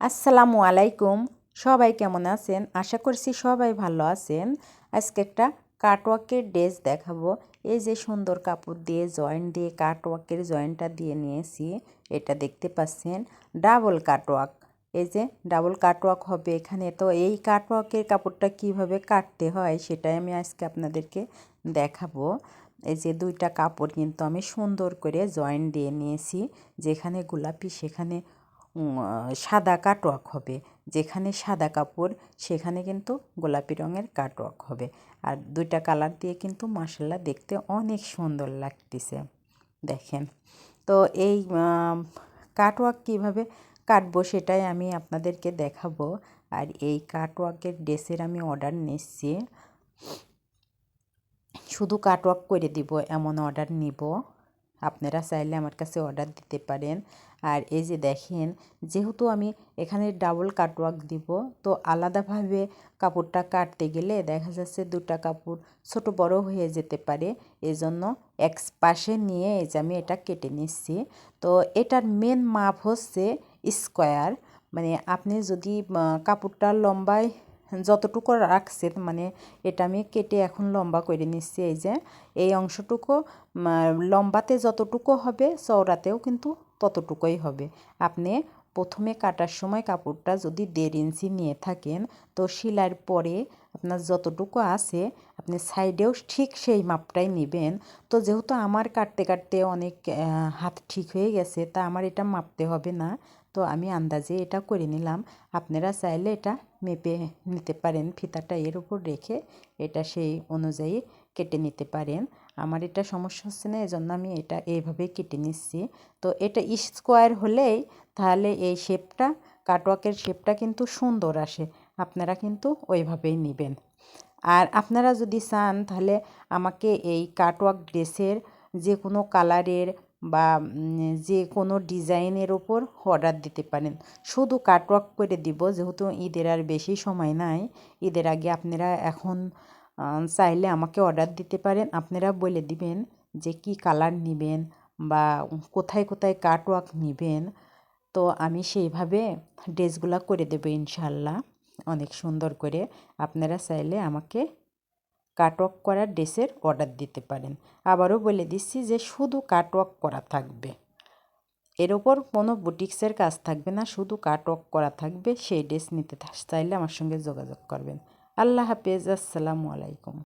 আসসালামু আলাইকুম। সবাই কেমন আছেন? আশা করছি সবাই ভালো আছেন। আজকে একটা কাটওয়ার্কের ড্রেস দেখাবো। এই যে সুন্দর কাপড় দিয়ে জয়েন্ট দিয়ে কাটওয়ার্কের জয়েন্টটা দিয়ে নিয়েছি। এটা দেখতে পাচ্ছেন, ডাবল কাটওয়ার্ক। এই যে ডাবল কাটওয়ার্ক হবে এখানে। তো এই কাটওয়ার্কের কাপড়টা কীভাবে কাটতে হয় সেটাই আমি আজকে আপনাদেরকে দেখাবো। এই যে দুইটা কাপড় কিন্তু আমি সুন্দর করে জয়েন্ট দিয়ে নিয়েছি। যেখানে গোলাপি, সেখানে সাদা কাটওয়ার্ক হবে। যেখানে সাদা কাপড়, সেখানে কিন্তু গোলাপি রঙের কাটওয়ার্ক হবে। আর দুইটা কালার দিয়ে কিন্তু মাসাল্লা দেখতে অনেক সুন্দর লাগতেছে। দেখেন, তো এই কাটওয়ার্ক কীভাবে কাটবো সেটাই আমি আপনাদেরকে দেখাবো। আর এই কাটওয়ার্কের ড্রেসের আমি অর্ডার নিচ্ছি। শুধু কাটওয়ার্ক করে দিব, এমন অর্ডার নিব। আপনারা চাইলে আমার কাছে অর্ডার দিতে পারেন। আর এই যে দেখেন, যেহেতু আমি এখানে ডাবল কাটওয়ার্ক দিব, তো আলাদাভাবে কাপড়টা কাটতে গেলে দেখা যাচ্ছে দুটা কাপড় ছোট বড় হয়ে যেতে পারে। এজন্য এক পাশে নিয়ে এই যে আমি এটা কেটে নিচ্ছি। তো এটার মেন মাপ হচ্ছে স্কোয়ার মানে আপনি যদি কাপড়টা লম্বায় যতটুকু রাখছে মানে এটা আমি কেটে এখন লম্বা করে নিচ্ছি, এই যে। এই অংশটুকু লম্বাতে যতটুকু হবে, চওড়াতেও কিন্তু ততটুকুই হবে। আপনি প্রথমে কাটার সময় কাপড়টা যদি দেড় ইঞ্চি নিয়ে থাকেন, তো শিলার পরে আপনার যতটুকু আছে, আপনি সাইডেও ঠিক সেই মাপটাই নেবেন। তো যেহেতু আমার কাটতে কাটতে অনেক হাত ঠিক হয়ে গেছে, তা আমার এটা মাপতে হবে না। তো আমি আন্দাজে এটা করে নিলাম। আপনারা চাইলে এটা মেপে নিতে পারেন, ফিতাটা এর উপর রেখে এটা সেই অনুযায়ী কেটে নিতে পারেন। আমার এটা সমস্যা হচ্ছে না, এজন্য আমি এটা এইভাবেই কেটে নিচ্ছি। তো এটা স্কোয়ার হলেই তাহলে এই শেপটা, কাটওয়ার্কের শেপটা কিন্তু সুন্দর আসে। আপনারা কিন্তু ওইভাবেই নেবেন। আর আপনারা যদি চান, তাহলে আমাকে এই কাটওয়ার্ক ড্রেসের যে কোনো কালারের বা যে কোনো ডিজাইনের ওপর অর্ডার দিতে পারেন। শুধু কাটওয়ার্ক করে দিব, যেহেতু ঈদের আর বেশি সময় নাই। ঈদের আগে আপনারা এখন চাইলে আমাকে অর্ডার দিতে পারেন। আপনারা বলে দিবেন যে কি কালার নেবেন বা কোথায় কোথায় কাটওয়ার্ক নেবেন। তো আমি সেইভাবে ড্রেসগুলো করে দেবো ইনশাল্লাহ। অনেক সুন্দর করে আপনারা চাইলে আমাকে কাটওয়াক করা ড্রেসের অর্ডার দিতে পারেন। আবারও বলে দিচ্ছি যে শুধু কাটওয়াক করা থাকবে। এর ওপর কোনো বুটিক্সের কাজ থাকবে না, শুধু কাটওয়াক করা থাকবে, সেই ড্রেস নিতে চাইলে আমার সঙ্গে যোগাযোগ করবেন। আল্লাহ হাফেজ, আসসালামু আলাইকুম।